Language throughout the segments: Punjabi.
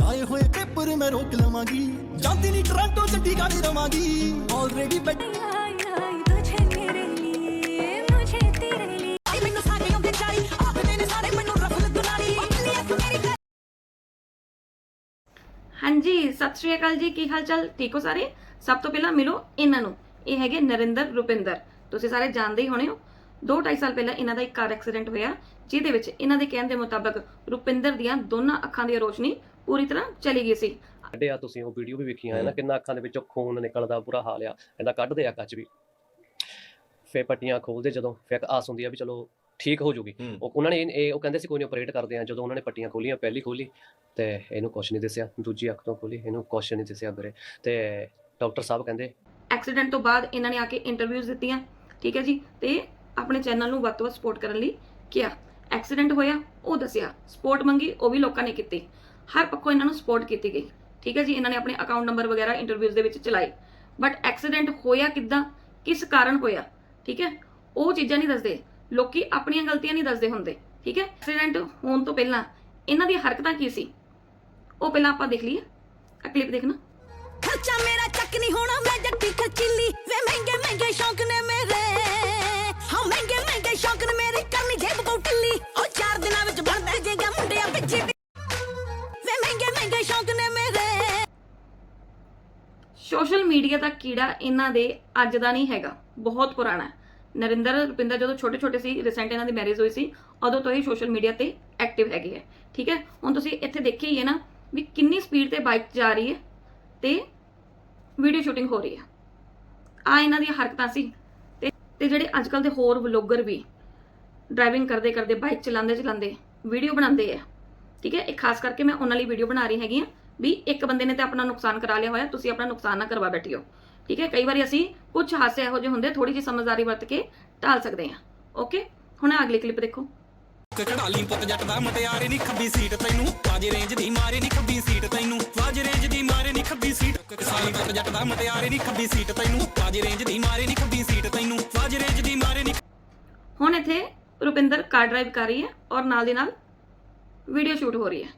ਲਾਏ ਹੋਏ ਪੇਪਰ ਮੈਂ ਰੋਕ ਲਵਾਂਗੀ। ਜਾਂਦੀ ਨਹੀਂ ਟ੍ਰਾਂਟੋ ਜੱਟੀ ਗਾਣੀ ਰਵਾਂਗੀ ਆਲਰੇਡੀ ਬੈਠ ਹਾਂਜੀ ਸਤਿ ਸ਼੍ਰੀ ਅਕਾਲ ਜੀ ਕੀ ਹਾਲ ਚਾਲ? ਠੀਕ ਹੋ ਸਾਰੇ? ਸਭ ਤੋਂ ਪਹਿਲਾਂ ਮਿਲੋ ਇਹਨਾਂ ਨੂੰ। ਇਹ ਹੈਗੇ ਨਰਿੰਦਰ ਰੁਪਿੰਦਰ। ਤੁਸੀਂ ਸਾਰੇ ਜਾਣਦੇ ਹੀ ਹੋਣੇ ਹੋ। 2.5 ਸਾਲ ਪਹਿਲਾਂ ਇਹਨਾਂ ਦਾ ਇੱਕ ਕਾਰ ਐਕਸੀਡੈਂਟ ਹੋਇਆ ਜਿਹਦੇ ਵਿੱਚ ਇਹਨਾਂ ਦੇ ਕਹਿਣ ਦੇ ਮੁਤਾਬਕ ਰੁਪਿੰਦਰ ਦੀਆਂ ਦੋਨਾਂ ਅੱਖਾਂ ਦੀ ਰੋਸ਼ਨੀ ਪੂਰੀ ਤਰ੍ਹਾਂ ਚਲੀ ਗਈ ਸੀ। ਕੱਢਿਆ ਤੁਸੀਂ ਉਹ ਵੀਡੀਓ ਵੀ ਵੇਖੀਆਂ ਹੈ ਨਾ ਕਿੰਨਾ ਅੱਖਾਂ ਦੇ ਵਿੱਚੋਂ ਖੂਨ ਨਿਕਲਦਾ ਬੁਰਾ ਹਾਲ ਆ। ਇਹਦਾ ਕੱਢਦੇ ਆ ਕੱਚ ਵੀ। ਫੇ ਪੱਟੀਆਂ ਖੋਲਦੇ ਜਦੋਂ ਫਿਰ ਇੱਕ ਆਸ ਹੁੰਦੀ ਆ ਵੀ ਚਲੋ ਠੀਕ ਹੋ ਜੂਗੀ। ਉਹ ਉਹਨਾਂ ਨੇ ਇਹ- ਇਹ ਉਹ ਕਹਿੰਦੇ ਸੀ ਕੋਈ ਨਹੀਂ ਆਪਰੇਟ ਕਰਦੇ ਆ। ਜਦੋਂ ਉਹਨਾਂ ਨੇ ਪੱਟੀਆਂ ਖੋਲੀਆਂ ਪਹਿਲੀ ਖੋਲੀ ਤੇ ਇਹਨੂੰ ਕੁਛ ਨਹੀਂ ਦਿਸਿਆ। ਦੂਜੀ ਅੱਖ ਤੋਂ ਖੋਲੀ ਇਹਨੂੰ ਕੁਛ ਨਹੀਂ ਦਿਸਿਆ ਵੀਰੇ ਤੇ ਡਾਕਟਰ ਸਾਹਿਬ ਕਹਿੰਦੇ ਐਕਸੀਡੈਂਟ ਤੋਂ ਬਾਅਦ ਇਹਨਾਂ ਨੇ ਆ ਕੇ ਇੰਟਰਵਿਊਜ਼ ਦਿੱਤੀਆਂ ਠੀਕ ਹੈ ਜੀ? ਤੇ ਆਪਣੇ ਚੈਨਲ ਨੂੰ ਵੱਧ ਤੋਂ ਵੱਧ ਸਪੋਰਟ ਕਰਨ ਲਈ ਕਿਹਾ। ਐਕਸੀਡੈਂਟ ਹੋਇਆ ਉਹ ਦੱਸਿਆ। ਸਪੋਰਟ ਮੰਗੀ ਉਹ ਵੀ ਲੋਕਾਂ ਨੇ ਕੀਤੀ। ਹਰ ਪੱਖੋਂ ਇਹਨਾਂ ਨੂੰ ਸਪੋਰਟ ਕੀਤੀ ਗਈ। ਠੀਕ ਹੈ ਜੀ, ਇਹਨਾਂ ਨੇ ਆਪਣੇ ਅਕਾਊਂਟ ਨੰਬਰ ਵਗੈਰਾ ਇੰਟਰਵਿਊਜ਼ ਦੇ ਵਿੱਚ ਚਲਾਏ। ਬਟ ਐਕਸੀਡੈਂਟ ਹੋਇਆ ਕਿੱਦਾਂ? ਕਿਸ ਕਾਰਨ ਹੋਇਆ? ਠੀਕ ਹੈ, ਉਹ ਚੀਜ਼ਾਂ ਨਹੀਂ ਦੱਸਦੇ। ਲੋਕੀ ਆਪਣੀਆਂ ਗਲਤੀਆਂ ਨਹੀਂ ਦੱਸਦੇ ਹੁੰਦੇ। ਠੀਕ ਹੈ ਐਕਸੀਡੈਂਟ ਹੋਣ ਤੋਂ ਪਹਿਲਾਂ ਇਹਨਾਂ ਦੀਆਂ ਹਰਕਤਾਂ ਕੀ ਸੀ? ਉਹ ਪਹਿਲਾਂ ਆਪਾਂ ਦੇਖ ਲਈਏ। ਆ ਕਲਿੱਪ ਦੇਖਣਾ। ਖਰਚਾ ਮੇਰਾ ਚੱਕ ਨਹੀਂ ਹੋਣਾ, ਮੈਂ ਜੱਟੀ ਖਰਚੀਲੀ ਵੇ ਮਹਿੰਗੇ ਮਹਿੰਗੇ ਸ਼ੌਂਕ ਨੇ ਮੇਰੇ। ਹਾਂ ਮਹਿੰਗੇ ਮਹਿੰਗੇ ਸ਼ੌਂਕ ਨੇ ਮੇਰੇ। ਸੋਸ਼ਲ ਮੀਡੀਆ ਦਾ ਕੀੜਾ ਇਹਨਾਂ ਦੇ ਅੱਜ ਦਾ ਨਹੀਂ ਹੈਗਾ, ਬਹੁਤ ਪੁਰਾਣਾ ਹੈ। ਨਰਿੰਦਰ, ਰੁਪਿੰਦਰ ਜਦੋਂ ਛੋਟੇ ਛੋਟੇ ਸੀ ਰੀਸੈਂਟ ਇਹਨਾਂ ਦੀ ਮੈਰਿਜ ਹੋਈ ਸੀ, ਉਦੋਂ ਤੋਂ ਹੀ ਸੋਸ਼ਲ ਮੀਡੀਆ ਤੇ ਐਕਟਿਵ ਹੈਗੇ ਹੈ, ਠੀਕ ਹੈ? ਹੁਣ ਤੁਸੀਂ ਇੱਥੇ ਦੇਖਿਆ ਹੀ ਹੈ ਨਾ ਵੀ ਕਿੰਨੀ ਸਪੀਡ ਤੇ ਬਾਈਕ ਜਾ ਰਹੀ ਹੈ ਤੇ ਵੀਡੀਓ ਸ਼ੂਟਿੰਗ ਹੋ ਰਹੀ ਹੈ। ਆ ਇਹਨਾਂ ਦੀਆਂ ਹਰਕਤਾਂ ਸੀ ਤੇ ਤੇ ਜਿਹੜੇ ਅੱਜ ਕੱਲ ਦੇ ਹੋਰ ਵਲੋਗਰ ਵੀ ਡਰਾਈਵਿੰਗ ਕਰਦੇ ਕਰਦੇ ਬਾਈਕ ਚਲਾਉਂਦੇ ਚਲਾਉਂਦੇ ਵੀਡੀਓ ਬਣਾਉਂਦੇ ਆ ਠੀਕ ਹੈ? ਇਹ ਖਾਸ ਕਰਕੇ ਮੈਂ ਉਹਨਾਂ ਲਈ ਵੀਡੀਓ ਬਣਾ ਰਹੀ ਹੈਗੀ ਆ ਵੀ ਇੱਕ ਬੰਦੇ ਨੇ ਤੇ ਆਪਣਾ ਨੁਕਸਾਨ ਕਰਾ ਲਿਆ ਹੋਇਆ ਤੁਸੀਂ ਆਪਣਾ ਨੁਕਸਾਨ ਨਾ ਕਰਵਾ ਬੈਠਿਓ ਠੀਕ ਹੈ ਕਈ ਵਾਰੀ ਅਸੀਂ ਕੁਝ ਹਾਸੇ ਇਹੋ ਜਿਹੇ ਹੁੰਦੇ ਥੋੜੀ ਜਿਹੀ ਸਮਝਦਾਰੀ ਵਰਤ ਕੇ ਟਾਲ ਸਕਦੇ ਹਾਂ। ਓਕੇ? ਹੁਣ ਅਗਲੀ ਕਲਿੱਪ ਦੇਖੋ। ਕਢਾਲੀ ਪੁੱਤ ਜੱਟ ਦਾ ਮਟਿਆਰੇ ਨਹੀਂ ਖੱਬੀ ਸੀਟ ਤੈਨੂੰ ਵਾਜ ਰੇਂਜ ਦੀ ਮਾਰੇ ਨਹੀਂ ਖੱਬੀ ਸੀਟ ਤੈਨੂੰ ਵਾਜ ਰੇਂਜ ਦੀ ਮਾਰੇ ਨਹੀਂ ਖੱਬੀ ਸੀਟ। ਕਸਾਲੀ ਪੁੱਤ ਜੱਟ ਦਾ ਮਟਿਆਰੇ ਨਹੀਂ ਖੱਬੀ ਸੀਟ ਤੈਨੂੰ ਵਾਜ ਰੇਂਜ ਦੀ ਮਾਰੇ ਨਹੀਂ ਖੱਬੀ ਸੀਟ ਤੈਨੂੰ ਵਾਜ ਰੇਂਜ ਦੀ ਮਾਰੇ ਨਹੀਂ ਹੁਣ ਇੱਥੇ ਰੁਪਿੰਦਰ ਕਾਰ ਡਰਾਈਵ ਕਰ ਰਹੀ ਹੈ ਔਰ ਨਾਲ ਦੀ ਨਾਲ ਵੀਡੀਓ ਸ਼ੂਟ ਹੋ ਰਹੀ ਹੈ।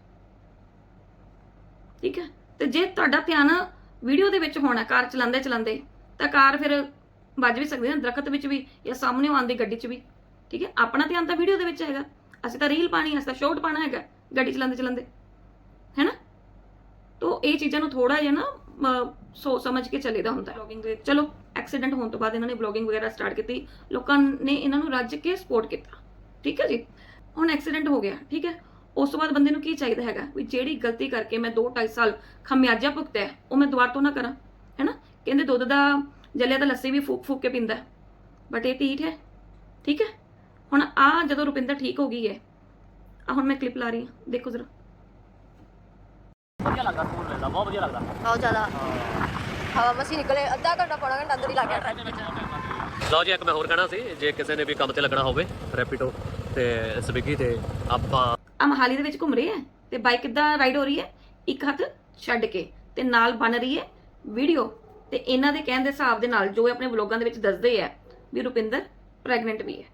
ਠੀਕ ਹੈ? ਤੇ ਜੇ ਤੁਹਾਡਾ ਧਿਆਨ ਵੀਡੀਓ ਦੇ ਵਿੱਚ ਹੋਣਾ ਕਾਰ ਚਲਾਉਂਦੇ ਚਲਾਉਂਦੇ ਤਾਂ ਕਾਰ ਫਿਰ ਵੱਜ ਵੀ ਸਕਦੀ ਹੈ ਦਰਖਤ ਵਿੱਚ ਵੀ ਜਾਂ ਸਾਹਮਣੇ ਆਉਂਦੀ ਗੱਡੀ 'ਚ ਵੀ। ਠੀਕ ਹੈ? ਆਪਣਾ ਧਿਆਨ ਤਾਂ ਵੀਡੀਓ ਦੇ ਵਿੱਚ ਹੈਗਾ। ਅਸੀਂ ਤਾਂ ਰੀਲ ਪਾਣੀ ਅਸੀਂ ਤਾਂ ਸ਼ਾਰਟ ਪਾਣਾ ਹੈਗਾ ਗੱਡੀ ਚਲਾਉਂਦੇ ਚਲਾਉਂਦੇ। ਹੈਨਾ ਤੋ ਇਹ ਚੀਜ਼ਾਂ ਨੂੰ ਥੋੜਾ ਜਿਹਾ ਨਾ ਸੋਚ ਸਮਝ ਕੇ ਚੱਲੇਦਾ ਹੁੰਦਾ ਹੈ। ਵਲੌਗਿੰਗ ਦੇ ਚਲੋ ਐਕਸੀਡੈਂਟ ਹੋਣ ਤੋਂ ਬਾਅਦ ਇਹਨਾਂ ਨੇ ਵਲੌਗਿੰਗ ਵਗੈਰਾ ਸਟਾਰਟ ਕੀਤੀ। ਲੋਕਾਂ ਨੇ ਇਹਨਾਂ ਨੂੰ ਰੱਜ ਕੇ ਸਪੋਰਟ ਕੀਤਾ। ਠੀਕ ਹੈ ਜੀ? ਹੁਣ ਐਕਸੀਡੈਂਟ ਹੋ ਗਿਆ। ਠੀਕ ਹੈ? ਉਸ ਤੋਂ ਬਾਅਦ ਬੰਦੇ ਨੂੰ ਕੀ ਚਾਹੀਦਾ ਹੈਗਾ? ਵੀ ਜਿਹੜੀ ਗਲਤੀ ਕਰਕੇ ਮੈਂ 2.5 ਸਾਲ ਖਮਿਆਜਾ ਭੁਗਤਿਆ ਉਹ ਮੈਂ ਦੁਬਾਰਾ ਤੋਂ ਨਾ ਕਰਾਂ ਹੈਨਾ? ਕਹਿੰਦੇ ਦੁੱਧ ਦਾ ਜਲਿਆ ਤਾਂ ਲੱਸੀ ਵੀ ਫੂਕ ਫੂਕ ਕੇ ਪੀਂਦਾ ਬਟ ਇਹ ਢੀਠ ਹੈ ਠੀਕ ਹੈ? ਹੁਣ ਆ ਜਦੋਂ ਰੁਪਿੰਦਰ ਠੀਕ ਹੋ ਗਈ ਹੈ ਆ ਹੁਣ ਮੈਂ ਕਲਿੱਪ ਲਾ ਰਹੀ ਹਾਂ ਦੇਖੋ ਜ਼ਰਾ। ਵਧੀਆ ਲੱਗਦਾ ਸਕੂਨ ਮਿਲਦਾ ਬਹੁਤ ਵਧੀਆ ਲੱਗਦਾ। ਬਹੁਤ ਜ਼ਿਆਦਾ। ਹਵਾ ਮਸੀ ਨਿਕਲੇ ਅੱਧਾ ਘੰਟਾ ਪੌਣਾ ਘੰਟਾ ਅੰਦਰ ਹੀ ਲੱਗ ਗਿਆ ਟਰੈਫਿਕ ਲਓ ਜੀ ਇੱਕ ਮੈਂ ਹੋਰ ਕਹਿਣਾ ਸੀ ਜੇ ਕਿਸੇ ਨੇ ਵੀ ਕੰਮ ਤੇ ਲੱਗਣਾ ਹੋਵੇ ਰੈਪੀਡੋ ਤੇ ਸਵਿਗੀ ਤੇ ਆਪਾਂ ਆ ਮਹਾਲੀ ਦੇ ਵਿੱਚ ਘੁੰਮ ਰਹੀ ਹੈ ਤੇ ਬਾਈਕ ਕਿੱਦਾਂ ਰਾਈਡ ਹੋ ਰਹੀ ਹੈ? ਇੱਕ ਹੱਥ ਛੱਡ ਕੇ ਤੇ ਨਾਲ ਬਣ ਰਹੀ ਹੈ ਵੀਡੀਓ ਤੇ ਇਹਨਾਂ ਦੇ ਕਹਿਣ ਦੇ ਹਿਸਾਬ ਦੇ ਨਾਲ ਜੋ ਆਪਣੇ ਵਲੋਗਾਂ ਦੇ ਵਿੱਚ ਦੱਸਦੇ ਆ ਵੀ ਰੁਪਿੰਦਰ ਪ੍ਰੈਗਨੈਂਟ ਵੀ ਹੈ।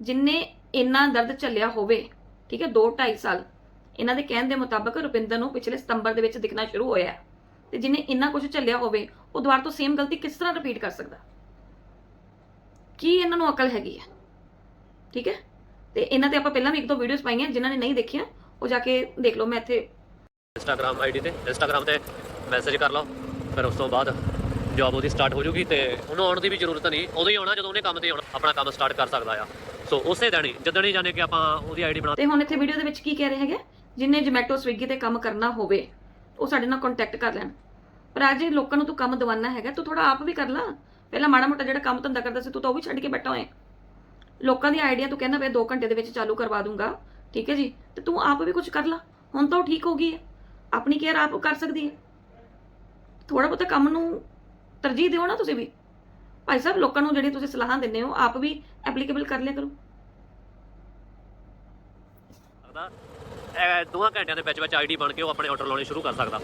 ਜਿਨਨੇ ਇੰਨਾ ਦਰਦ ਝੱਲਿਆ ਹੋਵੇ, ਠੀਕ ਹੈ 2 2.5 ਸਾਲ, ਇਹਨਾਂ ਦੇ ਕਹਿਣ ਦੇ ਮੁਤਾਬਕ ਰੁਪਿੰਦਰ ਨੂੰ ਪਿਛਲੇ ਸਤੰਬਰ ਦੇ ਵਿੱਚ ਦਿਖਣਾ ਸ਼ੁਰੂ ਹੋਇਆ ਤੇ ਜਿਨੇ ਇੰਨਾ ਕੁਝ ਝੱਲਿਆ ਹੋਵੇ, ਉਹ ਦੁਬਾਰਾ ਤੋਂ ਸੇਮ ਗਲਤੀ ਕਿਸ ਤਰ੍ਹਾਂ ਰਿਪੀਟ ਕਰ ਸਕਦਾ? ਕੀ ਇਹਨਾਂ ਨੂੰ ਅਕਲ ਹੈਗੀ ਹੈ? ਠੀਕ ਹੈ? ਤੇ ਇਹਨਾਂ ਤੇ ਆਪਾਂ ਪਹਿਲਾਂ ਵੀ ਇੱਕ ਦੋ ਵੀਡੀਓਜ਼ ਪਾਈਆਂ ਜਿਨ੍ਹਾਂ ਨੇ ਨਹੀਂ ਦੇਖੀਆਂ ਉਹ ਜਾ ਕੇ ਦੇਖ ਲਓ ਮੈਂ ਇੱਥੇ ਇੰਸਟਾਗ੍ਰam ਆਈਡੀ ਤੇ ਇੰਸਟਾਗ੍ਰam ਤੇ ਮੈਸੇਜ ਕਰ ਲਓ ਫਿਰ ਉਸ ਤੋਂ ਬਾਅਦ ਜੌਬ ਉਹਦੀ ਸਟਾਰਟ ਹੋ ਜੂਗੀ ਤੇ ਉਹਨੂੰ ਆਉਣ ਦੀ ਵੀ ਜ਼ਰੂਰਤ ਨਹੀਂ ਉਦੋਂ ਹੀ ਆਉਣਾ ਜਦੋਂ ਉਹਨੇ ਕੰਮ ਤੇ ਆਉਣਾ ਆਪਣਾ ਕੰਮ ਸਟਾਰਟ ਕਰ ਸਕਦਾ ਆ। ਸੋ ਉਸੇ ਦਿਨ ਹੀ ਜਦੋਂ ਹੀ ਜਾਣੇ ਕਿ ਆਪਾਂ ਉਹਦੀ ਆਈਡੀ ਬਣਾ ਤੇ ਹੁਣ ਇੱਥੇ ਵੀਡੀਓ ਦੇ ਵਿੱਚ ਕੀ ਕਹਿ ਰਹੇ ਹੈਗੇ? ਜਿਨੇ ਜੋਮੈਟੋ ਸਵਿਗੀ ਤੇ ਕੰਮ ਕਰਨਾ ਹੋਵੇ ਉਹ ਸਾਡੇ ਨਾਲ ਕੰਟੈਕਟ ਕਰ ਲੈਣ। ਪਰ ਅੱਜ ਲੋਕਾਂ ਨੂੰ ਤੂੰ ਕੰਮ ਦਵਾਨਾ ਹੈਗਾ ਤੂੰ ਥੋੜਾ ਆਪ ਵੀ ਕਰ ਲੈ। ਪਹਿਲਾਂ ਮਾੜਾ ਮੋਟਾ ਜਿਹੜਾ ਕੰਮ ਧੰਦਾ ਕਰਦਾ ਸੀ ਤੂੰ ਤਾਂ ਉਹ ਵੀ ਛੱਡ ਕੇ ਬੈਠਾ ਹੋਇਆ। ਲੋਕਾਂ ਦੀ ਆਈਡੀਆ ਤੂੰ ਕਹਿੰਦਾ ਪਿਆ 2 ਘੰਟੇ ਦੇ ਵਿੱਚ ਚਾਲੂ ਕਰਵਾ ਦੂੰਗਾ ਠੀਕ ਹੈ ਜੀ? ਤੇ ਤੂੰ ਆਪ ਵੀ ਕੁਝ ਕਰ ਲੈ। ਹੁਣ ਤਾਂ ਉਹ ਠੀਕ ਹੋ ਗਈ ਹੈ। ਆਪਣੀ ਕੇਅਰ ਆਪ ਕਰ ਸਕਦੀ ਹੈ। ਥੋੜਾ ਬਹੁਤਾ ਕੰਮ ਨੂੰ ਤਰਜੀਹ ਦਿਓ ਨਾ ਤੁਸੀਂ ਵੀ। ਭਾਈ ਸਾਹਿਬ ਲੋਕਾਂ ਨੂੰ ਜਿਹੜੀ ਤੁਸੀਂ ਸਲਾਹਾਂ ਦਿੰਦੇ ਹੋ ਆਪ ਵੀ ਐਪਲੀਕੇਬਲ ਕਰ ਲਿਆ ਕਰੋ। ਸਕਦਾ ਦੋਵਾਂ ਘੰਟਿਆਂ ਦੇ ਵਿੱਚ ਵਿੱਚ ਆਈਡੀ ਬਣ ਕੇ ਉਹ ਆਪਣੇ ਆਰਡਰ ਲਾਉਣੇ ਸ਼ੁਰੂ ਕਰ ਸਕਦਾ।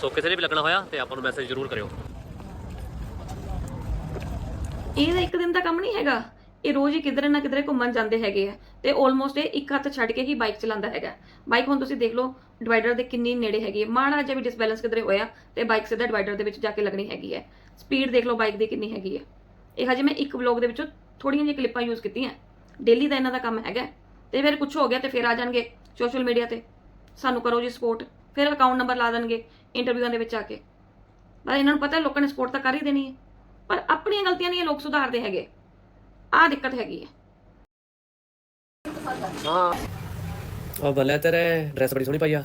ਸੋ ਕਿਸੇ ਨੇ ਵੀ ਲੱਗਣਾ ਹੋਇਆ ਤੇ ਆਪਾਂ ਨੂੰ ਮੈਸੇਜ ਜ਼ਰੂਰ ਕਰਿਓ। ਇਹ ਤਾਂ ਇੱਕ ਦਿਨ ਦਾ ਕੰਮ ਨਹੀਂ ਹੈਗਾ। ਇਹ ਰੋਜ਼ ਹੀ ਕਿਧਰੇ ਨਾ ਕਿਧਰੇ ਘੁੰਮਣ ਜਾਂਦੇ ਹੈਗੇ ਆ ਤੇ ਆਲਮੋਸਟ ਇਹ ਇੱਕ ਹੱਥ ਛੱਡ ਕੇ ਹੀ ਬਾਈਕ ਚਲਾਉਂਦਾ ਹੈਗਾ। ਬਾਈਕ ਹੁਣ ਤੁਸੀਂ ਦੇਖ ਲਓ ਡਿਵਾਈਡਰ ਦੇ ਕਿੰਨੀ ਨੇੜੇ ਹੈਗੀ ਹੈ ਮਾੜਾ ਜਿਹਾ ਵੀ ਡਿਸਬੈਲੈਂਸ ਕਿਧਰੇ ਹੋਇਆ ਤੇ ਬਾਈਕ ਸਿੱਧਾ ਡਿਵਾਈਡਰ ਦੇ ਵਿੱਚ ਜਾ ਕੇ ਲੱਗਣੀ ਹੈਗੀ ਹੈ ਸਪੀਡ ਦੇਖ ਲਓ ਬਾਈਕ ਦੀ ਕਿੰਨੀ ਹੈਗੀ ਹੈ ਇਹ ਹਜੇ ਮੈਂ ਇੱਕ ਵਲੌਗ ਦੇ ਵਿੱਚੋਂ ਥੋੜੀਆਂ ਜਿਹੀਆਂ ਕਲਿੱਪਾਂ ਯੂਜ਼ ਕੀਤੀਆਂ। ਡੇਲੀ ਦਾ ਇਹਨਾਂ ਦਾ ਕੰਮ ਹੈਗਾ। ਤੇ ਫਿਰ ਕੁਝ ਹੋ ਗਿਆ ਤੇ ਫਿਰ ਆ ਜਾਣਗੇ ਸੋਸ਼ਲ ਮੀਡੀਆ ਤੇ। ਸਾਨੂੰ ਕਰੋ ਜੀ ਸਪੋਰਟ ਫਿਰ ਅਕਾਊਂਟ ਨੰਬਰ ਲਾ ਦੇਣਗੇ ਇੰਟਰਵਿਊਆਂ ਦੇ ਵਿੱਚ ਆ ਕੇ। ਪਰ ਇਹਨਾਂ ਨੂੰ ਪਤਾ ਲੋਕਾਂ ਨੇ ਸਪੋਰਟ ਤਾਂ ਕਰ ਹੀ ਦੇਣੀ ਹੈ ਪਰ ਆਪਣੀਆਂ ਗਲਤੀਆਂ ਨਹੀਂ ਇਹ ਲੋਕ ਸੁਧਾਰਦੇ ਹੈਗੇ ਆਹ ਦਿੱਕਤ ਹੈਗੀ ਹੈ ਹਾਂ। ਉਹ ਬੱਲੇ ਤੇਰੇ ਡਰੈਸ ਬੜੀ ਸੋਹਣੀ ਪਾਈ ਆ।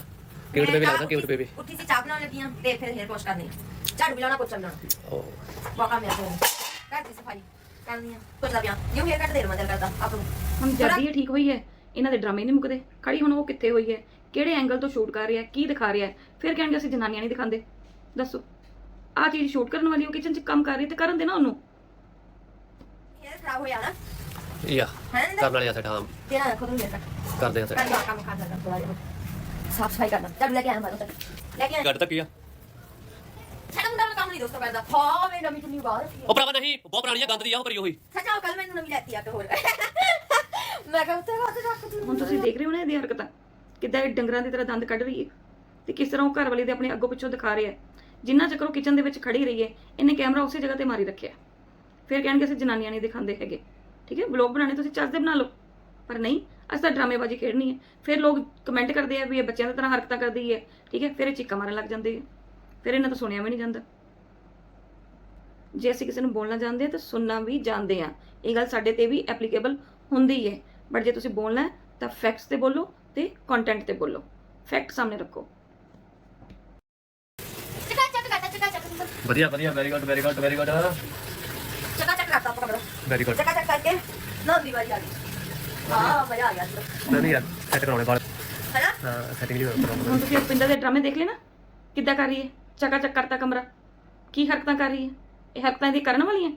ਕਿਊਟ ਬੇਬੀ ਲੱਗਦਾ ਕਿਊਟ ਬੇਬੀ ਉੱਠੀ ਸੀ ਚਾਹ ਬਣਾਉਣ ਲੱਗੀ ਆਂ ਤੇ ਫਿਰ ਹੇਅਰ ਵਾਸ਼ ਕਰਨੀ। ਝਾੜੂ ਲਾਉਣਾ ਪੋਚਾ ਲਾਉਣਾ ਉਹ ਵਾਕਾ ਮੇਰਾ ਤੋਂ ਘਰ ਦੀ ਸਫ਼ਾਈ ਕਰਨੀ ਆ। ਪੁੱਛਦਾ ਪਿਆ ਨਿਊ ਹੇਅਰ ਕੱਟ ਦੇਰ ਮਦਦ ਕਰਦਾ ਆਪ ਨੂੰ। ਹੁਣ ਜਦ ਇਹ ਠੀਕ ਹੋਈ ਹੈ ਇਹਨਾਂ ਦੇ ਡਰਾਮੇ ਨਹੀਂ ਮੁੱਕਦੇ। ਖੜੀ ਹੁਣ ਉਹ ਕਿੱਥੇ ਹੋਈ ਹੈ? ਕਿਹੜੇ ਐਂਗਲ ਤੋਂ ਸ਼ੂਟ ਕਰ ਰਿਹਾ ਹੈ? ਕੀ ਦਿਖਾ ਰਿਹਾ ਹੈ? ਫਿਰ ਕਹਿਣਗੇ ਅਸੀਂ ਜਨਾਨੀਆਂ ਨਹੀਂ ਦਿਖਾਉਂਦੇ। ਦੱਸੋ। ਆਹ ਚੀਜ਼ ਸ਼ੂਟ ਕਰਨ ਵਾਲੀ ਉਹ ਕਿਚਨ 'ਚ ਕੰਮ ਕਰ ਰਹੀ ਤੇ ਕਰਨ ਦੇ ਨਾ ਉਹਨੂੰ। ਖਰਾਬ ਹੋ ਜਾਣਾ ਯਾ ਹੈ ਤੇਰਾ ਰੱਖੋ ਤੂੰ ਕਰਦੇ ਕੰਮ ਥੋੜਾ ਜਿਹਾ ਸਾਫ਼ ਸਫ਼ਾਈ ਕਰਨਾ ਝਾੜੂ ਲੈ ਕੇ ਆਇਆ ਤੱਕ ਲੈ ਕੇ ਆਇਆ ਗੱਡ ਤੱਕ ਕੀ ਆ ਸਾਡਾ ਮੁੰਡਾ ਕੰਮ ਨਹੀਂ ਦੋਸਤੋ ਕਰਦਾ ਹਾਂ ਵੇ ਨਵੀਂ ਚੁੰਨੀ ਬਾਹਰ ਉਹ ਭਰਾਵਾ ਨਹੀਂ ਬਹੁਤ ਪੁਰਾਣੀ ਆ ਗੰਦ ਦੀ ਆ ਉਹ ਭਰੀ ਹੋਈ ਸੱਚਾ ਕੱਲ ਮੈਨੂੰ ਨਵੀਂ ਲੈਤੀ ਆ ਕਿ ਹੋਰ ਮੈਂ ਕਿਹਾ ਉੱਤੇ ਰੱਖ ਤੂੰ ਹੁਣ ਤੁਸੀਂ ਦੇਖ ਰਹੇ ਹੋ ਨਾ ਇਹਦੀ ਹਰਕਤਾਂ ਕਿੱਦਾਂ ਇਹ ਡੰਗਰਾਂ ਦੀ ਤਰ੍ਹਾਂ ਦੰਦ ਕੱਢ ਰਹੀ ਹੈ ਤੇ ਕਿਸ ਤਰ੍ਹਾਂ ਉਹ ਘਰ ਵਾਲੇ ਦੇ ਆਪਣੇ ਅੱਗੋਂ ਪਿੱਛੋਂ ਦਿਖਾ ਰਿਹਾ ਹੈ ਜਿੰਨਾ ਚੱਕਰ ਉਹ ਕਿਚਨ ਦੇ ਵਿੱਚ ਖੜੀ ਰਹੀ ਹੈ ਇਹਨੇ ਕੈਮਰਾ ਉਸੇ ਜਗ੍ਹਾ ਤੇ ਮਾਰੀ ਰੱਖਿਆ ਫਿਰ ਕਹਿਣਗੇ ਅਸੀਂ ਜਨਾਨੀਆਂ ਨਹੀਂ ਦਿਖਾਉਂਦੇ ਹੈਗੇ। ਠੀਕ ਹੈ? ਵਲੌਗ ਬਣਾਣੇ ਤੁਸੀਂ ਚੱਜ ਦੇ ਬਣਾ ਲਓ। ਪਰ ਨਹੀਂ ਅਸੀਂ ਤਾਂ ਡਰਾਮੇਬਾਜ਼ੀ ਖੇਡਣੀ ਹੈ। ਫਿਰ ਲੋਕ ਕਮੈਂਟ ਕਰਦੇ ਆ ਵੀ ਇਹ ਬੱਚਿਆਂ ਦੀ ਤਰ੍ਹਾਂ ਹਰਕਤਾਂ ਕਰਦੀ ਹੈ। ਠੀਕ ਹੈ? ਫਿਰ ਇਹ ਚੀਕਾਂ ਮਾਰਨ ਲੱਗ ਜਾਂਦੇ ਆ। ਫਿਰ ਇਹਨਾਂ ਤੋਂ ਸੁਣਿਆ ਵੀ ਨਹੀਂ ਜਾਂਦਾ। ਜੇ ਅਸੀਂ ਕਿਸੇ ਨੂੰ ਬੋਲਣਾ ਜਾਣਦੇ ਹਾਂ ਤਾਂ ਸੁਣਨਾ ਵੀ ਜਾਣਦੇ ਆ। ਇਹ ਗੱਲ ਸਾਡੇ ਤੇ ਵੀ ਐਪਲੀਕੇਬਲ ਹੁੰਦੀ ਹੈ। ਬਟ ਜੇ ਤੁਸੀਂ ਬੋਲਣਾ ਹੈ ਤਾਂ ਫੈਕਟਸ ਤੇ ਬੋਲੋ ਤੇ ਕੰਟੈਂਟ ਤੇ ਬੋਲੋ। ਫੈਕਟ ਸਾਹਮਣੇ ਰੱਖੋ। ਚਕਾ ਚੱਕ ਕਰਤਾ ਚਕਾ ਚੱਕ। ਵਧੀਆ ਵਧੀਆ very good very good very good ਚਕਾ ਚੱਕ ਕਰਤਾ ਆਪਾਂ ਕਮਰਾ ਵੈਰੀ ਗੁੱਡ ਚਕਾ ਚੱਕ ਕਰਕੇ ਨਾ ਦੀ ਵਾਰੀ ਆ ਗਈ ਹਾਂ ਮਜ਼ਾ ਆ ਗਿਆ ਮੈਂ ਨਹੀਂ ਯਾਰ ਸੈਟ ਕਰਾਉਣੇ ਬਾਅਦ ਹੈਨਾ ਹਾਂ ਸੈਟਿੰਗ ਨਹੀਂ ਕਰਾਉਣੀ ਹੁਣ ਤੁਸੀਂ ਰੁਪਿੰਦਰ ਦੇ ਡਰਾਮੇ ਦੇਖ ਲਏ ਨਾ ਕਿੱਦਾਂ ਕਰ ਰਹੀ ਹੈ ਚਕਾ ਚੱਕ ਕਰਤਾ ਕਮਰਾ ਕੀ ਹਰਕਤਾਂ ਕਰ ਰਹੀ ਹੈ ਇਹ ਹਰਕਤਾਂ ਇਹਦੀ ਕਰਨ ਵਾਲੀਆਂ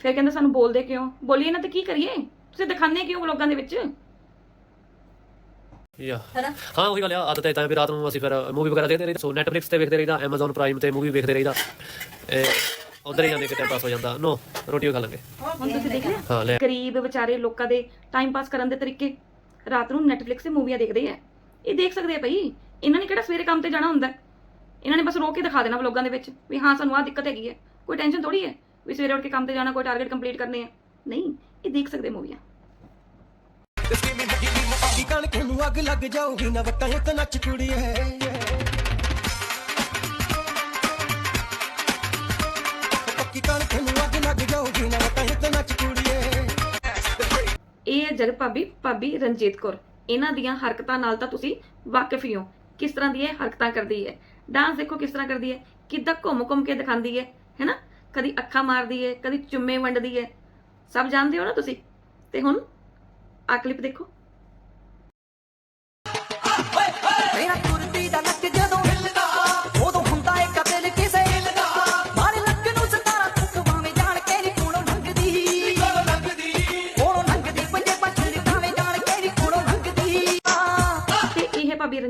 ਫਿਰ ਕਹਿੰਦਾ ਸਾਨੂੰ ਬੋਲਦੇ ਕਿਉਂ ਬੋਲੀਏ ਨਾ ਤੇ ਕੀ ਕਰੀਏ ਤੁਸੀਂ ਦਿਖਾਉਂਦੇ ਕਿਉਂ ਲੋਕਾਂ ਦੇ ਵਿੱਚ ਯਾ ਹਾਂ ਉਹੀ ਗੱਲ ਆ ਆਦਤ ਹੈ ਤਾਂ ਵੀ ਰਾਤ ਨੂੰ ਅਸੀਂ ਫਿਰ ਮੂਵੀ ਵਗੈਰਾ ਦੇਖਦੇ ਰਹੀਦਾ ਸੋ ਨੈਟਫਲਿਕਸ ਤੇ ਵੇਖਦੇ ਰਹੀਦਾ Amazon ਪ੍ਰਾਈਮ ਤੇ ਮੂਵੀ ਵੇਖਦੇ ਰਹੀਦਾ ਉਧਰ ਹੀ ਜਾਂਦੇ ਕਿ ਟਾਈਮ ਪਾਸ ਹੋ ਜਾਂਦਾ। ਨੋ ਰੋਟੀ ਖਾ ਲਾਂਗੇ। ਹੁਣ ਤੁਸੀਂ ਦੇਖ ਲਿਆ ਹਾਂ ਲੈ ਗਰੀਬ ਵਿਚਾਰੇ ਲੋਕਾਂ ਦੇ ਟਾਈਮ ਪਾਸ ਕਰਨ ਦੇ ਤਰੀਕੇ। ਰਾਤ ਨੂੰ ਨੈਟਫਲਿਕਸ ਤੇ ਮੂਵੀਆਂ ਦੇਖਦੇ ਆ। ਇਹ ਦੇਖ ਸਕਦੇ ਆ ਭਾਈ ਇਹਨਾਂ ਨੇ ਕਿਹੜਾ ਸਵੇਰੇ ਕੰਮ ਤੇ ਜਾਣਾ ਹੁੰਦਾ? ਇਹਨਾਂ ਨੇ ਬਸ ਰੋਕ ਕੇ ਦਿਖਾ ਦੇਣਾ ਵਲੋਗਾਂ ਦੇ ਵਿੱਚ ਵੀ ਹਾਂ ਸਾਨੂੰ ਆਹ ਦਿੱਕਤ ਹੈਗੀ ਹੈ ਕੋਈ ਟੈਨਸ਼ਨ ਥੋੜੀ ਹੈ ਵੀ ਸਵੇਰੇ ਉੱਠ ਕੇ ਕੰਮ ਤੇ ਜਾਣਾ ਕੋਈ ਟਾਰਗੇਟ ਕੰਪਲੀਟ ਕਰਨੇ ਆ। ਨਹੀਂ ਇਹ ਦੇਖ ਸਕਦੇ ਮੂਵੀਆਂ। ਦੀ ਕਣਕ ਨੂੰ ਅੱਗ ਲੱਗ ਜਾਊਗੀ। ਨਾ ਵਟਾਂ ਤੇ ਨੱਚ ਕੁੜੀਏ ਇਹ ਭਾਬੀ ਭਾਬੀ ਰਣਜੀਤ ਕੌਰ, ਇਹਨਾਂ ਦੀਆਂ ਹਰਕਤਾਂ ਨਾਲ ਤਾਂ ਤੁਸੀਂ ਵਾਕਿਫ ਹੀ ਹੋ। ਕਿਸ ਤਰ੍ਹਾਂ ਦੀ ਇਹ ਹਰਕਤਾਂ ਕਰਦੀ ਹੈ? ਡਾਂਸ ਦੇਖੋ ਕਿਸ ਤਰ੍ਹਾਂ ਕਰਦੀ ਹੈ। ਕਿੱਦਾਂ ਘੁੰਮ ਘੁੰਮ ਕੇ ਦਿਖਾਉਂਦੀ ਹੈ ਹੈਨਾ ਕਦੀ ਅੱਖਾਂ ਮਾਰਦੀ ਹੈ, ਕਦੀ ਚੁੰਮੇ ਵੰਡਦੀ ਹੈ। ਸਭ ਜਾਣਦੇ ਹੋ ਨਾ ਤੁਸੀਂ? ਤੇ ਹੁਣ ਆ ਕਲਿੱਪ ਦੇਖੋ। ਮੇਰਾ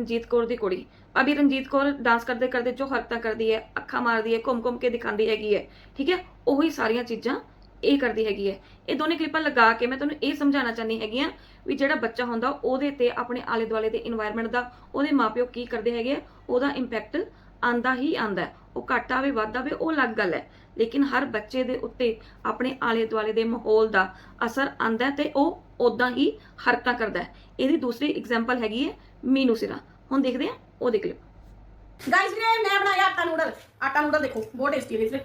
ਰਣਜੀਤ ਕੌਰ ਦੀ ਕੁੜੀ। ਅਭੀ ਰਣਜੀਤ ਕੌਰ ਡਾਂਸ ਕਰਦੇ ਕਰਦੇ ਜੋ ਹਰਕਤਾਂ ਕਰਦੀ ਹੈ, ਅੱਖਾਂ ਮਾਰਦੀ ਹੈ ਘੁੰਮ-ਘੁੰਮ ਕੇ ਦਿਖਾਉਂਦੀ ਹੈਗੀ ਹੈ, ਠੀਕ ਹੈ? ਉਹੀ ਸਾਰੀਆਂ ਚੀਜ਼ਾਂ ਇਹ ਕਰਦੀ ਹੈਗੀ ਹੈ। ਇਹ ਦੋਨੇ ਕਲਿੱਪਾਂ ਲਗਾ ਕੇ ਮੈਂ ਤੁਹਾਨੂੰ ਇਹ ਸਮਝਾਉਣਾ ਚਾਹਨੀ ਹੈਗੀ ਆ ਵੀ ਜਿਹੜਾ ਬੱਚਾ ਹੁੰਦਾ, ਉਹਦੇ ਤੇ ਆਪਣੇ ਆਲੇ ਦੁਆਲੇ ਦੇ এনवायरमेंट ਦਾ ਉਹਦੇ ਮਾਪਿਓ ਕੀ ਕਰਦੇ ਹੈਗੇ ਉਹਦਾ ਇੰਪੈਕਟ ਆਂਦਾ ਹੀ ਆਂਦਾ ਉਹ ਘੱਟ ਆਵੇ, ਵੱਧ ਆਵੇ, ਉਹ ਅਲੱਗ ਗੱਲ ਹੈ। ਲੇਕਿਨ ਹਰ ਬੱਚੇ ਦੇ ਉੱਤੇ ਆਪਣੇ ਆਲੇ ਦੁਆਲੇ ਦੇ ਮਾਹੌਲ ਦਾ ਅਸਰ ਆਂਦਾ ਤੇ ਉਹ ਉਦਾਂ ਹੀ ਹਰਕਤਾਂ ਕਰਦਾ ਇਹਦੀ ਦੂਸਰੀ ਐਗਜ਼ਾਮਪਲ ਹੈਗੀ ਹੈ ਮੀਨੂ ਸਿਰਾ। ਹੁਣ ਦੇਖਦੇ ਆ ਉਹ ਦੇਖ ਲਿਓ ਗਾਇਸ ਵੀਰੇ ਮੈਂ ਬਣਾਇਆ ਆਟਾ ਨੂਡਲ ਆਟਾ ਨੂਡਲ ਦੇਖੋ ਬਹੁਤ ਟੇਸਟੀ ਹੈ ਵੀਰੇ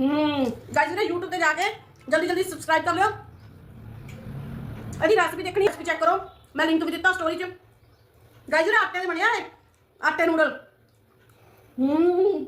ਹੂੰ ਗਾਇਸ ਵੀਰੇ YouTube ਤੇ ਜਾ ਕੇ ਜਲਦੀ ਜਲਦੀ ਸਬਸਕ੍ਰਾਈਬ ਕਰ ਲਿਓ ਇਹਦੀ ਰੈਸਿਪੀ ਦੇਖਣੀ ਰੈਸਿਪੀ ਚੈੱਕ ਕਰੋ ਮੈਂ ਲਿੰਕ ਵੀ ਦਿੱਤਾ ਸਟੋਰੀ 'ਚ ਗਾਇਸ ਵੀਰੇ ਆਟੇ ਦੇ ਬਣਿਆ ਹੈ ਆਟੇ ਨੂਡਲ ਹੂੰ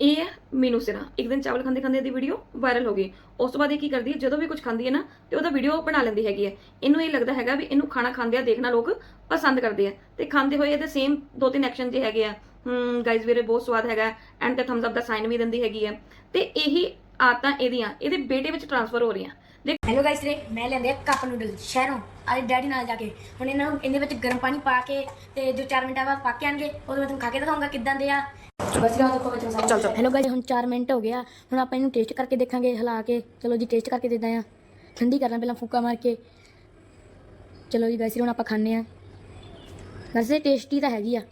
ਇਹ ਹੈ ਮੀਨੂ ਸਿਰਾ ਇੱਕ ਦਿਨ ਚਾਵਲ ਖਾਂਦੇ ਖਾਂਦੇ ਦੀ ਵੀਡੀਓ ਵਾਇਰਲ ਹੋ ਗਈ। ਉਸ ਤੋਂ ਬਾਅਦ ਇਹ ਕੀ ਕਰਦੀ ਹੈ? ਜਦੋਂ ਵੀ ਕੁਝ ਖਾਂਦੀ ਹੈ ਨਾ, ਤੇ ਉਹਦਾ ਵੀਡੀਓ ਬਣਾ ਲੈਂਦੀ ਹੈਗੀ ਹੈ। ਇਹਨੂੰ ਇਹ ਲੱਗਦਾ ਹੈਗਾ ਵੀ ਇਹਨੂੰ ਖਾਣਾ ਖਾਂਦਿਆਂ ਦੇਖਣਾ ਲੋਕ ਪਸੰਦ ਕਰਦੇ ਆ। ਤੇ ਖਾਂਦੇ ਹੋਏ ਇਹਦੇ ਸੇਮ ਦੋ ਤਿੰਨ ਐਕਸ਼ਨ ਜੇ ਹੈਗੇ ਆ। ਹਮ ਗਾਇਜ਼ ਵੀਰੇ ਬਹੁਤ ਸਵਾਦ ਹੈਗਾ ਐਂਡ ਤੇ ਥੰਬਸ ਅਪ ਦਾ ਸਾਈਨ ਵੀ ਦਿੰਦੀ ਹੈਗੀ ਹੈ। ਤੇ ਇਹੀ ਆਦਤਾਂ ਇਹਦੀਆਂ, ਇਹਦੇ ਬੇਟੇ ਵਿੱਚ ਟਰਾਂਸਫਰ ਹੋ ਰਹੀਆਂ। ਦੇਖ। ਹੈਲੋ ਗਾਇਸ ਰੇ ਮੈਂ ਲੈਂਦੇ ਆ ਕੱਪ ਨੂਡਲ ਸ਼ਹਿਰੋਂ ਆਲੇ ਡੈਡੀ ਨਾਲ ਜਾ ਕੇ। ਹੁਣ ਇਹਨਾਂ ਨੂੰ ਇਹਦੇ ਵਿੱਚ ਗਰਮ ਪਾਣੀ ਪਾ ਕੇ ਤੇ ਜੋ 4 ਮਿੰਟਾਂ ਬਾਅਦ ਪਾ ਕੇ ਆਣਗੇ ਉਹਦੇ ਮੈਂ ਤੁਹਾਨੂੰ ਖਾ ਕੇ ਦਿਖਾਉਂਗਾ ਕਿੱਦਾਂ ਦੇ ਆ। ਚੱਲ ਚੱਲ। ਹੈਲੋ ਗਾਇਸ ਹੁਣ 4 ਮਿੰਟ ਹੋ ਗਿਆ ਹੁਣ ਆਪਾਂ ਇਹਨੂੰ ਟੇਸਟ ਕਰਕੇ ਦੇਖਾਂਗੇ ਹਿਲਾ ਕੇ। ਚਲੋ ਜੀ ਟੇਸਟ ਕਰਕੇ ਦੇਦਾ ਆ ਠੰਡੀ ਕਰਨਾ ਪਹਿਲਾਂ ਫੂਕਾ ਮਾਰ ਕੇ। ਚਲੋ ਜੀ ਗਾਇਸ ਹੁਣ ਆਪਾਂ ਖਾਣੇ ਆ ਵੈਸੇ ਟੇਸਟੀ ਤਾਂ ਹੈਗੀ ਆ।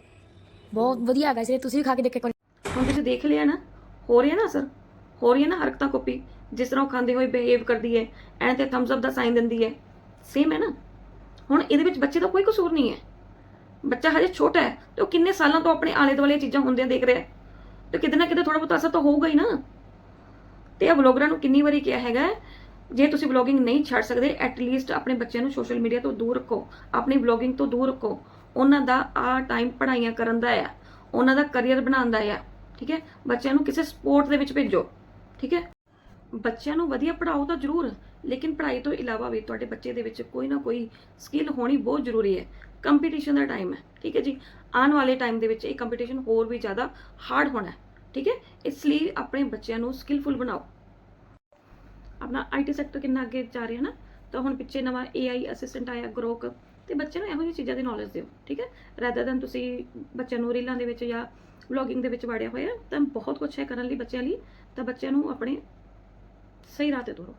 ਬਹੁਤ ਵਧੀਆ ਗਾਇਸ ਤੁਸੀਂ ਵੀ ਖਾ ਕੇ ਦੇਖੋ ਇੱਕ ਵਾਰੀ ਹੁਣ ਤੁਸੀਂ ਦੇਖ ਲਿਆ ਨਾ ਹੋ ਰਿਹਾ ਨਾ ਅਸਰ? ਹੋ ਰਹੀ ਹੈ ਨਾ ਹਰਕਤਾਂ ਕਾਪੀ ਜਿਸ ਤਰ੍ਹਾਂ ਉਹ ਖਾਂਦੇ ਹੋਏ ਬਿਹੇਵ ਕਰਦੀ ਹੈ ਐਂ ਤੇ ਥੰਬਸ ਅਪ ਦਾ ਸਾਈਨ ਦਿੰਦੀ ਹੈ। ਸੇਮ ਹੈ ਨਾ? ਹੁਣ ਇਹਦੇ ਵਿੱਚ ਬੱਚੇ ਦਾ ਕੋਈ ਕਸੂਰ ਨਹੀਂ ਹੈ। ਬੱਚਾ ਹਜੇ ਛੋਟਾ ਹੈ ਤੇ ਉਹ ਕਿੰਨੇ ਸਾਲਾਂ ਤੋਂ ਆਪਣੇ ਆਲੇ ਦੁਆਲੇ ਚੀਜ਼ਾਂ ਹੁੰਦਿਆਂ ਦੇਖ ਰਿਹਾ ਹੈ। ਤੇ ਕਿਤੇ ਨਾ ਕਿਤੇ ਥੋੜਾ ਬਹੁਤ ਅਸਰ ਤਾਂ ਹੋਊਗਾ ਹੀ ਨਾ। ਤੇ ਆ ਵਲੋਗਰਾਂ ਨੂੰ ਕਿੰਨੀ ਵਾਰੀ ਕਿਹਾ ਹੈਗਾ ਜੇ ਤੁਸੀਂ ਵਲੋਗਿੰਗ ਨਹੀਂ ਛੱਡ ਸਕਦੇ ਐਟ ਲੀਸਟ ਆਪਣੇ ਬੱਚਿਆਂ ਨੂੰ ਸੋਸ਼ਲ ਮੀਡੀਆ ਤੋਂ ਦੂਰ ਰੱਖੋ, ਆਪਣੀ ਵਲੋਗਿੰਗ ਤੋਂ ਦੂਰ ਰੱਖੋ। ਉਹਨਾਂ ਦਾ ਆ ਟਾਈਮ ਪੜ੍ਹਾਈਆਂ ਕਰਨ ਦਾ ਆ, ਉਹਨਾਂ ਦਾ ਕਰੀਅਰ ਬਣਾਉਣ ਦਾ ਆ, ਠੀਕ ਹੈ? ਬੱਚਿਆਂ ਨੂੰ ਕਿਸੇ ਸਪੋਰਟ ਦੇ ਵਿੱਚ ਭੇਜੋ, ਠੀਕ ਹੈ? ਬੱਚਿਆਂ ਨੂੰ ਵਧੀਆ ਪੜਾਓ ਤਾਂ ਜ਼ਰੂਰ, ਲੇਕਿਨ ਪੜ੍ਹਾਈ ਤੋਂ ਇਲਾਵਾ ਵੀ ਤੁਹਾਡੇ ਬੱਚੇ ਦੇ ਵਿੱਚ ਕੋਈ ਨਾ ਕੋਈ ਸਕਿੱਲ ਹੋਣੀ ਬਹੁਤ ਜ਼ਰੂਰੀ ਹੈ। ਕੰਪੀਟੀਸ਼ਨ ਦਾ ਟਾਈਮ ਹੈ, ਠੀਕ ਹੈ ਜੀ? ਆਉਣ ਵਾਲੇ ਟਾਈਮ ਦੇ ਵਿੱਚ ਇਹ ਕੰਪੀਟੀਸ਼ਨ ਹੋਰ ਵੀ ਜ਼ਿਆਦਾ ਹਾਰਡ ਹੋਣਾ ਹੈ, ਠੀਕ ਹੈ? ਇਸ ਲਈ ਆਪਣੇ ਬੱਚਿਆਂ ਨੂੰ ਸਕਿੱਲਫੁਲ ਬਣਾਓ। ਆਪਣਾ ਆਈਟੀ ਸੈਕਟਰ ਕਿੰਨਾ ਅੱਗੇ ਜਾ ਰਿਹਾ ਨਾ, ਤਾਂ ਹੁਣ ਪਿੱਛੇ ਨਵਾਂ AI ਅਸਿਸਟੈਂਟ ਆਇਆ ਗਰੋਕ ਤੇ ਬੱਚਿਆਂ ਨੂੰ ਇਹੋ ਜਿਹੀ ਚੀਜ਼ਾਂ ਦੀ ਨੌਲੇਜ ਦਿਓ, ਠੀਕ ਹੈ? ਰੈਦਰ ਦੈਨ ਤੁਸੀਂ ਬੱਚਿਆਂ ਨੂੰ ਰੀਲਾਂ ਦੇ ਵਿੱਚ ਜਾਂ ਵਲੌਗਿੰਗ ਦੇ ਵਿੱਚ ਵੜਿਆ ਹੋਇਆ, ਤਾਂ ਬਹੁਤ ਕੁਝ ਹੈ ਕਰਨ ਲਈ ਬੱਚਿਆਂ ਲਈ, ਤਾਂ ਬੱਚਿਆਂ ਨੂੰ ਆਪਣੇ ਸਹੀ ਰਾਹ ਤੇ ਤੋਰੋ।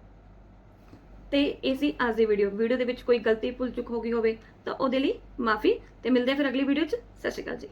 ਤੇ ਇਹ ਸੀ ਅੱਜ ਦੀ ਵੀਡੀਓ ਵੀਡੀਓ ਦੇ ਵਿੱਚ ਕੋਈ ਗਲਤੀ, ਭੁੱਲ ਚੁੱਕ ਹੋ ਗਈ ਹੋਵੇ ਤਾਂ ਉਹਦੇ ਲਈ ਮਾਫੀ ਤੇ ਮਿਲਦੇ ਆ ਫਿਰ ਅਗਲੀ ਵੀਡੀਓ 'ਚ। ਸਤਿ ਸ਼੍ਰੀ ਅਕਾਲ ਜੀ।